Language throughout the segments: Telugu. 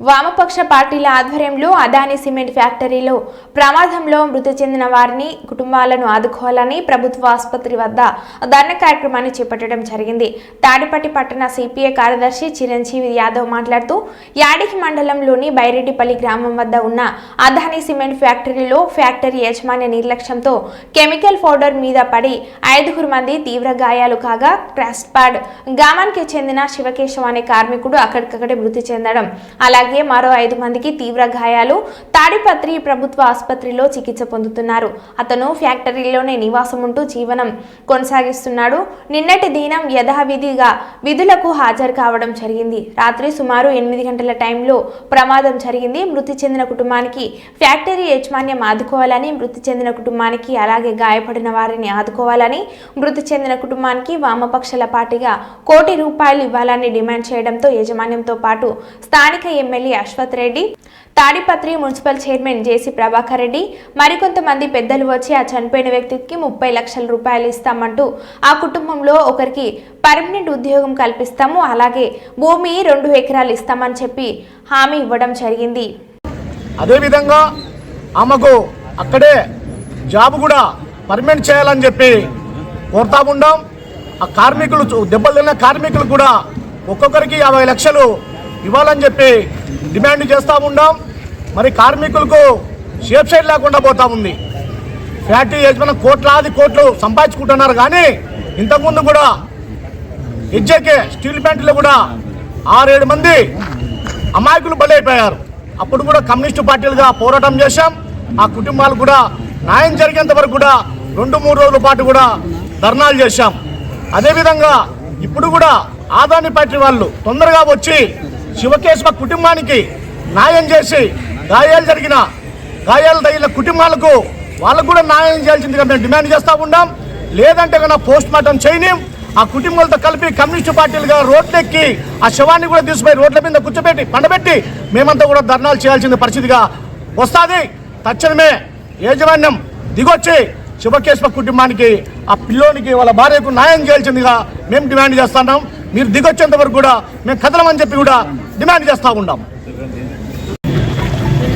వామపక్ష పార్టీల ఆధ్వర్యంలో అదాని సిమెంట్ ఫ్యాక్టరీలో ప్రమాదంలో మృతి చెందిన వారిని కుటుంబాలను ఆదుకోవాలని ప్రభుత్వ ఆసుపత్రి వద్ద ధర్నా కార్యక్రమాన్ని చేపట్టడం జరిగింది. తాడిపట్టి పట్టణ సిపిఐ కార్యదర్శి చిరంజీవి యాదవ్ మాట్లాడుతూ యాడికి మండలంలోని బైరెడ్డిపల్లి గ్రామం వద్ద ఉన్న అదాని సిమెంట్ ఫ్యాక్టరీలో ఫ్యాక్టరీ యజమాని నిర్లక్ష్యంతో కెమికల్ పౌడర్ మీద పడి ఐదుగురు మంది తీవ్ర గాయాలు కాగా క్రాష్ ప్యాడ్ గ్రామానికి చెందిన శివకేశవ్ అనే కార్మికుడు అక్కడికక్కడే మృతి చెందడం. అలాగే మరో ఐదు మందికి తీవ్ర గాయాలు తాడిపత్రి ప్రభుత్వ ఆసుపత్రిలో చికిత్స పొందుతున్నారు. అతను ఫ్యాక్టరీలోనే నివాసం ఉంటూ జీవనం కొనసాగిస్తున్నాడు. నిన్నటి దినం యథావిధిగా విధులకు హాజరు కావడం జరిగింది. రాత్రి సుమారు ఎనిమిది గంటల టైంలో ప్రమాదం జరిగింది. మృతి చెందిన కుటుంబానికి ఫ్యాక్టరీ యాజమాన్యం ఆదుకోవాలని మృతి చెందిన కుటుంబానికి అలాగే గాయపడిన వారిని ఆదుకోవాలని మృతి చెందిన కుటుంబానికి వామపక్షల పార్టీగా కోటి రూపాయలు ఇవ్వాలని డిమాండ్ చేయడంతో యాజమాన్యంతో పాటు స్థానిక MLA Ashwath Reddy Tadipatri municipal chairman JC Prabhakar Reddy మరికొంతమంది పెద్దలు వచ్చి ఆ చనిపోయిన వ్యక్తికి ముప్పై లక్షల రూపాయలు ఇస్తామంటూ ఆ కుటుంబంలో ఒకరికి పర్మనెంట్ ఉద్యోగం కల్పిస్తాము అలాగే భూమి రెండు ఎకరాలు ఇస్తామని చెప్పి హామీ ఇవ్వడం జరిగింది. అదేవిధంగా ఆమెకు అక్కడే జాబ్ కూడా పర్మనెంట్ చేయాలని చెప్పి కోరుతా ఉండం. ఆ కార్మికులు దెబ్బలు తిన్న కార్మికులు కూడా ఒక్కొక్కరికి యాభై లక్షలు ఇవ్వాలని చెప్పి డిమాండ్ చేస్తూ ఉన్నాం మరి కార్మికులకు షేప్ సైడ్ లేకుండా పోతా ఉంది. ఫ్యాక్టరీ యజమాని కోట్లాది కోట్లు సంపాదించుకుంటున్నారు కానీ ఇంతకుముందు కూడా హెచ్జేకే స్టీల్ ప్లాంట్లో కూడా ఆరేడు మంది అమాయకులు బలైపోయారు. అప్పుడు కూడా కమ్యూనిస్టు పార్టీలుగా పోరాటం చేశాం. ఆ కుటుంబాలు కూడా న్యాయం జరిగేంత వరకు కూడా రెండు మూడు రోజుల పాటు కూడా ధర్నాలు చేశాం. అదేవిధంగా ఇప్పుడు కూడా ఆదాని పార్టీ వాళ్ళు తొందరగా వచ్చి శివకేశవ కుటుంబానికి న్యాయం చేసి గాయాలు జరిగిన గాయాలు తగిలిన కుటుంబాలకు వాళ్ళకు కూడా న్యాయం చేయాల్సిందిగా మేము డిమాండ్ చేస్తూ ఉన్నాం. లేదంటే కన్నా పోస్ట్ మార్టం చేయని. ఆ కుటుంబాలతో కలిపి కమ్యూనిస్టు పార్టీలుగా రోడ్లెక్కి ఆ శవాన్ని కూడా తీసుకుపోయి రోడ్ల మీద కూర్చోబెట్టి పండబెట్టి మేమంతా కూడా ధర్నాలు చేయాల్సిన పరిస్థితిగా వస్తుంది. తక్షణమే యాజమాన్యం దిగొచ్చి శివకేశ్వ కుటుంబానికి ఆ పిల్లోనికి వాళ్ళ భార్యకు న్యాయం చేయాల్సిందిగా మేము డిమాండ్ చేస్తున్నాం మీరు దిగొచ్చేంత వరకు కూడా మేము కదలమని చెప్పి కూడా డిమాండ్ చేస్తూ ఉన్నాం.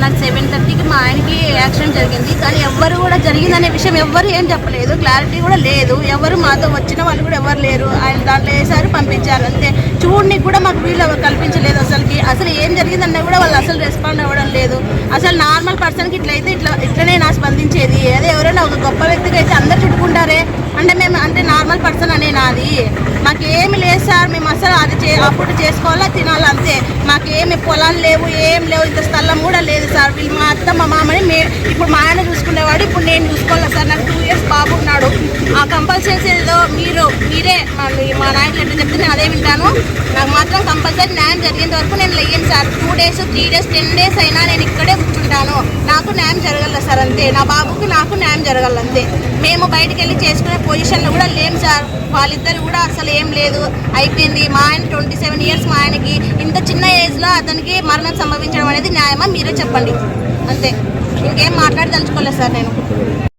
నాకు సెవెన్ థర్టీకి మా ఆయనకి యాక్సిడెంట్ జరిగింది. కానీ ఎవ్వరు కూడా జరిగిందనే విషయం ఎవ్వరు ఏం చెప్పలేదు. క్లారిటీ కూడా లేదు. ఎవరు మాతో వచ్చిన వాళ్ళు కూడా ఎవరు లేరు. ఆయన దాంట్లో వేసారు పంపించారు. అంతే. చూడని కూడా మాకు వీళ్ళు కల్పించలేదు అసలుకి. అసలు ఏం జరిగిందన్నా కూడా వాళ్ళు అసలు రెస్పాండ్ అవ్వడం లేదు. అసలు నార్మల్ పర్సన్కి ఇట్లయితే ఇట్లా ఇట్లనే నా స్పందించేది. అదే ఎవరైనా ఒక గొప్ప వ్యక్తికి అయితే అందరు చుట్టుకుంటారే. అంటే మేము అంటే నార్మల్ పర్సన్ అనే నాది. మాకేమి లేదు సార్ మేము అసలు అది చే అప్పుడు చేసుకోవాలా తినాలి అంతే. మాకేమి పొలాలు లేవు ఏం లేవు ఇంత స్థలం కూడా లేదు సార్. వీళ్ళు మా అత్త మా మామని మే ఇప్పుడు మా ఆయన చూసుకునేవాడు ఇప్పుడు నేను చూసుకోవాలి సార్. నాకు టూ ఇయర్స్ బాబు ఉన్నాడు. ఆ కంపల్సరీ మీరు మీరే మా నాయకులు ఎట్లా చెప్తే నేను అదే వింటాను. నాకు మాత్రం కంపల్సరీ న్యాయం జరిగేంత వరకు నేను లేను sir. Two days three days ten days అయినా నేను ఇక్కడే కూర్చుంటాను. నాకు న్యాయం జరగల సార్ అంతే. నా బాబుకి నాకు న్యాయం జరగల అంతే. మేము బయటికి వెళ్ళి చేసుకునే పొజిషన్లో కూడా లేం సార్. వాళ్ళిద్దరు కూడా అసలు ఏం లేదు. అయిపోయింది. మా ఆయన ట్వంటీ సెవెన్ ఇయర్స్ మా ఆయనకి ఇంత చిన్న ఏజ్లో అతనికి మరణం సంభవించడం అనేది న్యాయమా? మీరే చెప్పండి. అంతే. ఇంకేం మాట్లాడదలుచుకోలేదు సార్ నేను.